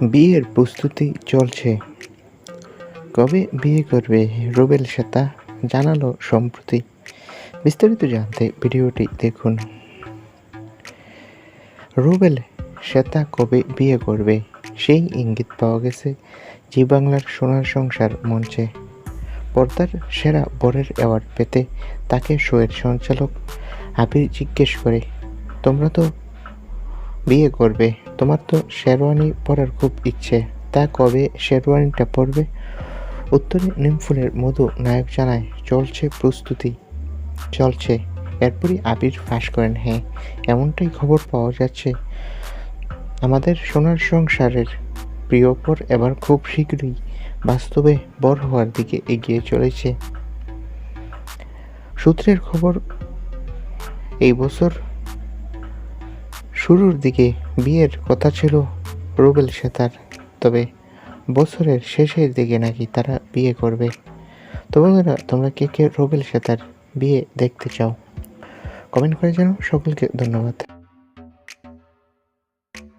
বিয়ের প্রস্তুতি চলছে। কবে বিয়ে করবে রুবেল শ্বেতা জানালো সম্প্রতি। বিস্তারিত জানতে ভিডিওটি দেখুন। রুবেল শ্বেতা কবে বিয়ে করবে? সেই ইঙ্গিত পাওয়া গেছে জি বাংলার সোনার সংসার মঞ্চে। পর্দার সেরা বরের অ্যাওয়ার্ড পেতে তাকে শোয়ের সঞ্চালক আবির জিজ্ঞেস করে, তোমরা তো বিয়ে করবে। তোমার তো শেরওয়ানি পরার খুব ইচ্ছে। তা কবে শেরওয়ানিটা পরবে? উত্তরে নিমফুলের মধু নায়ক জানায়, চলছে প্রস্তুতি। চলছে। এরপরই আবির ফাঁস করেন হ্যাঁ এমনটাই খবর পাওয়া যাচ্ছে। আমাদের সোনার সংসারের প্রিয়পর এবার খুব শীঘ্রই বাস্তবে বড় হওয়ার দিকে এগিয়ে চলেছে। সূত্রের খবর, এই বছর শুরুর দিকে বিয়ের কথা ছিল রুবেল সেতার, তবে বছরের শেষের দিকে নাকি তারা বিয়ে করবে। তো বন্ধুরা, তোমরা কে কে রুবেল সেতার বিয়ে দেখতে চাও? কমেন্ট করে জানাও। সকলকে ধন্যবাদ।